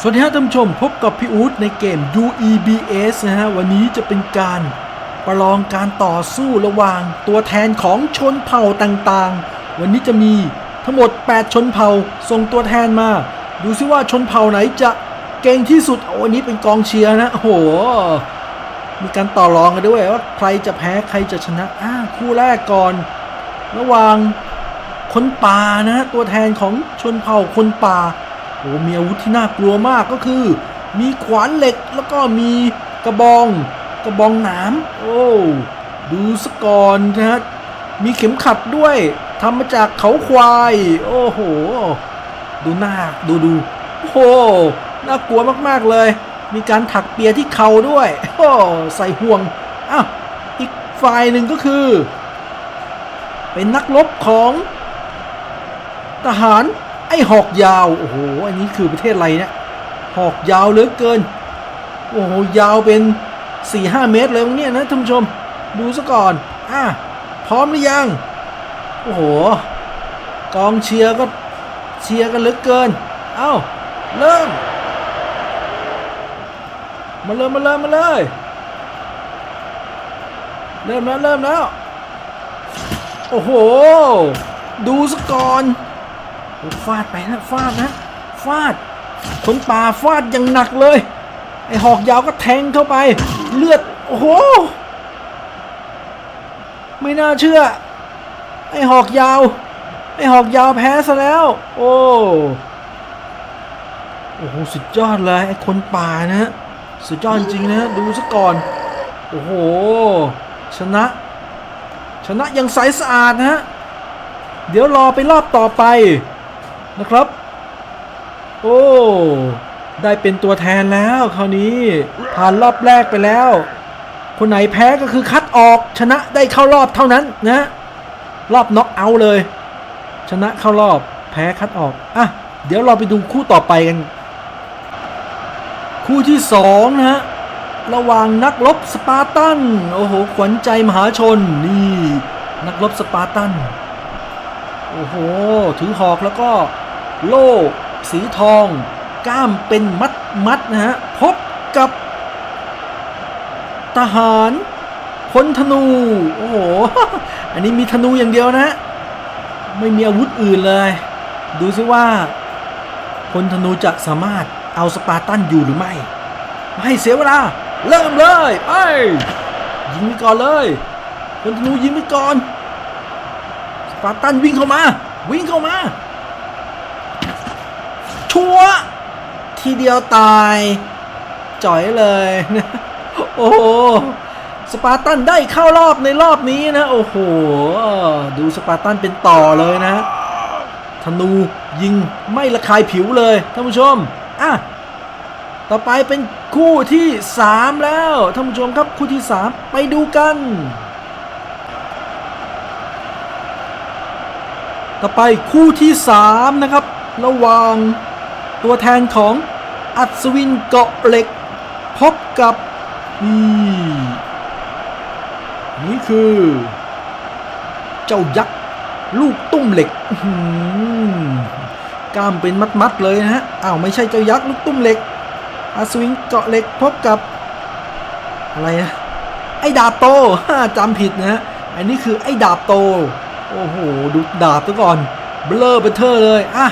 สวัสดีครับท่านผู้ชมพบกับพี่อู๊ดในเกม UEBS นะฮะ วันนี้จะเป็นการประลองการต่อสู้ระหว่างตัวแทนของชนเผ่าต่างๆ วันนี้จะมีทั้งหมด 8 ชนเผ่าส่งตัวแทนมา ดูซิว่าชนเผ่าไหนจะเก่งที่สุดโอ้วันนี้เป็นกองเชียร์นะโอ้โห มีการต่อรองกันด้วยว่าใครจะแพ้ใครจะชนะอ่าคู่แรกก่อน ระหว่างคนป่านะฮะตัวแทนของชนเผ่าคนป่า โอ้มีอาวุธที่น่ากลัวมากก็คือ มีขวานเหล็กแล้วก็มีกระบอง กระบองหนามโอ้ดูสก่อนนะฮะมีเข็มขัดด้วยทำมาจากเขาควาย โอ้โห ดูหน้าดูดูโอ้โหน่ากลัวมากๆเลย มีการถักเปียที่เข่าด้วยโอ้ใส่ห่วงอ้าวอีกฝ่ายหนึ่งก็คือ เป็นนักรบของทหาร ไอ้หอกยาว โอ้โห อันนี้คือประเทศอะไรเนี่ย หอกยาวเหลือเกิน โอ้โห ยาวเป็น4-5เมตรเลยมั้งเนี่ยนะท่านผู้ชม ดูซะก่อน อะ พร้อมหรือยัง โอ้โห กองเชียร์ก็เชียร์กันเหลือเกิน เอ้า เริ่ม มาเลยมมาเลยมมาเลย เริ่มแล้วเริ่มแล้ว โอ้โห ดูซะก่อน ฟาดไปนะฟาดนะฟาดคนป่าฟาดอย่างหนักเลย ไอหอกยาวก็แทงเข้าไป เลือด โอ้โห ไม่น่าเชื่อ ไอหอกยาว ไอหอกยาวแพ้ซะแล้ว โอ้โอ้โหสุดยอดเลยไอคนป่านะสุดยอดจริงนะดูซะก่อน โอ้โห ชนะ ชนะย่างใสสะอาดนะ เดี๋ยวรอไปรอบต่อไป นะครับ โอ้ ได้เป็นตัวแทนแล้วคราวนี้ผ่านรอบแรกไปแล้ว คนไหนแพ้ก็คือคัดออกชนะได้เข้ารอบเท่านั้นนะรอบน็อกเอาเลย ชนะเข้ารอบแพ้คัดออกอะเดี๋ยวเราไปดูคู่ต่อไปกัน คู่ที่สองนะฮะระหว่างนักรบสปาร์ตัน โอ้โห ขวัญใจมหาชน นี่ นักรบสปาร์ตัน โอ้โห ถือหอกแล้วก็ โล่สีทอง ก้ามเป็นมัดมัดๆนะฮะ พบกับ ทหารพลธนู โอ้โห อันนี้มีธนูอย่างเดียวนะ ไม่มีอาวุธอื่นเลย ดูซิว่าพลธนูจะสามารถเอาสปาร์ตันอยู่หรือไม่ ไม่เสียเวลา เริ่มเลยไปยิงไปก่อนเลยพลธนูยิงไปก่อนสปาร์ตันวิ่งเข้ามา วิ่งเข้ามา ชัวทีเดียวตาย จ่อยเลยโอ้โหสปาร์ตันได้เข้ารอบในรอบนี้นะ โอ้โห ดูสปาร์ตันเป็นต่อเลยนะธนูยิงไม่ระคายผิวเลยท่านผู้ชมอะต่อไปเป็นคู่ที่ 3 แล้วท่านผู้ชมครับคู่ที่ 3 ไปดูกัน ต่อไปคู่ที่ 3 นะครับ ระหว่าง ตัวแทนของอัศวินเกาะเหล็ก พบกับนี่นี่คือ เจ้ายักษ์ลูกตุ้มเหล็กอื้อหือกล้ามเป็นมัดๆเลยนะฮะอ้าวไม่ใช่เจ้ายักษ์ลูกตุ้มเหล็กอัศวินเกาะเหล็กพบกับ อะไรนะไอ้ดาบโตจำผิดนะฮะอันนี้คือไอ้ดาบโต โอ้โห ดูดาบซะก่อน เบลอเบเทอร์เลย อะ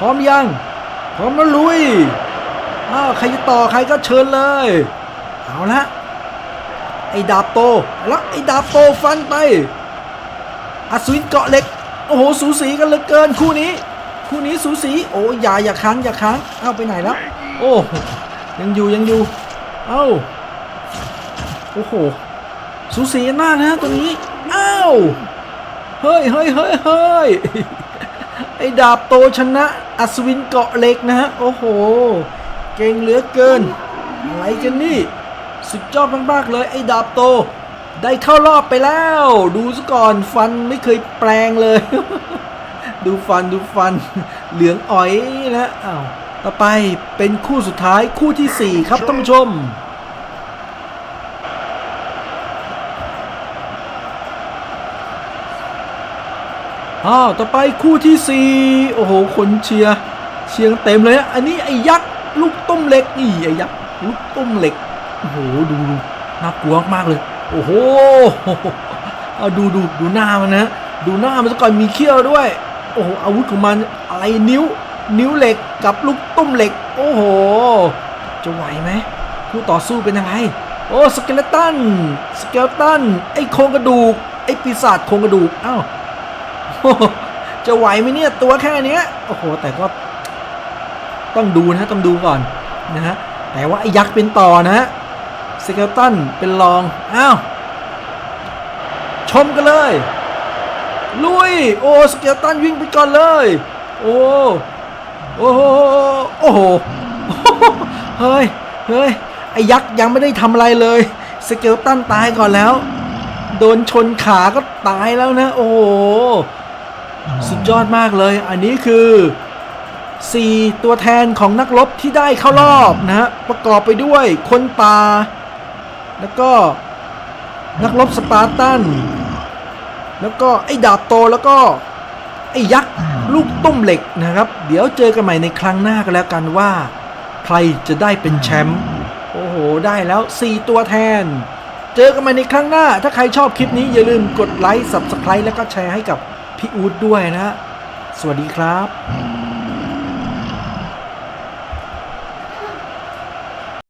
พร้อมยัง พร้อมแล้วลุยอ้าวใครจะต่อใครก็เชิญเลย เอาละไอ้ดาบโตแล้วไอ้ดาบโตฟันไปอัศวินเกาะเหล็ก โอ้โหสูสีกันเหลือเกินคู่นี้ คู่นี้สูสีโอ้ยอย่าอย่าค้างอย่าค้างเอ้าไปไหนแล้ว โอ้ยังอยู่ยังอยู่เอ้าโอ้โหสูสีกันมากนะตัวนี้อ้าวเฮ้ยเฮ้ยเฮ้ยเฮ้ยไอ้ดาบโตชนะ อัศวินเกาะเหล็กนะฮะ โอ้โห เก่งเหลือเกิน อะไรกันนี่ สุดยอดมากๆเลย ไอ้ดาบโต ได้เข้ารอบไปแล้ว ดูซะก่อนฟันไม่เคยแปลงเลย ดูฟันดูฟัน เหลืองอ๋อยนะอ้าวต่อไปเป็นคู่สุดท้ายคู่ที่ 4 ครับท่านผู้ชม อ้าวต่อไปคู่ที่ 4 โอ้โหคนเชียร์เชียงเต็มเลยนะอันนี้ไอ้ยักษ์ลูกต้มเหล็กนี่ไอ้ยักษ์ลูกต้มเหล็กโอ้โหดูดูน่ากลัวมากเลย โอ้โหเอาดูดูดูหน้ามันนะดูหน้ามันซะก่อนมีเขี้ยวด้วย โอ้โหอาวุธของมันอะไรนิ้ว นิ้วเหล็กกับลูกต้มเหล็ก โอ้โห จะไหวไหมคู่ต่อสู้เป็นยังไงโอ้สเกเลตันสเกเลตันไอ้โครงกระดูกไอ้ปีศาจโครงกระดูกอ้าว จะไหวไหมเนี่ยตัวแค่เนี้ยโอ้โห แต่ก็ต้องดูนะต้องดูก่อนนะฮะแต่ว่าไอ้ยักษ์เป็นต่อนะฮะสเกลตันเป็นรองอ้าวชมกันเลย ลุย โอ้สเกลตันวิ่งไปก่อนเลย โอ้โอ้โหโอ้โหเฮ้ยเฮ้ยไอ้ยักษ์ยังไม่ได้ทำอะไรเลยสเกลตันตายก่อนแล้ว โดนชนขาก็ตายแล้วนะ โอ้โห สุดยอดมากเลย อันนี้คือ 4 ตัวแทนของนักรบที่ได้เข้ารอบนะฮะ ประกอบไปด้วยคนป่า แล้วก็นักรบสปาร์ตัน แล้วก็ไอ้ดาบโตแล้วก็ ไอ้ยักษ์ลูกตุ้มเหล็กนะครับ เดี๋ยวเจอกันใหม่ในครั้งหน้ากันแล้วกันว่า ใครจะได้เป็นแชมป์โอ้โห ได้แล้ว 4 ตัวแทน เจอกันใหม่ในครั้งหน้า ถ้าใครชอบคลิปนี้อย่าลืมกดไลค์ Subscribe แล้วก็แชร์ให้กับ พี่อู๊ดด้วยนะฮะสวัสดีครับ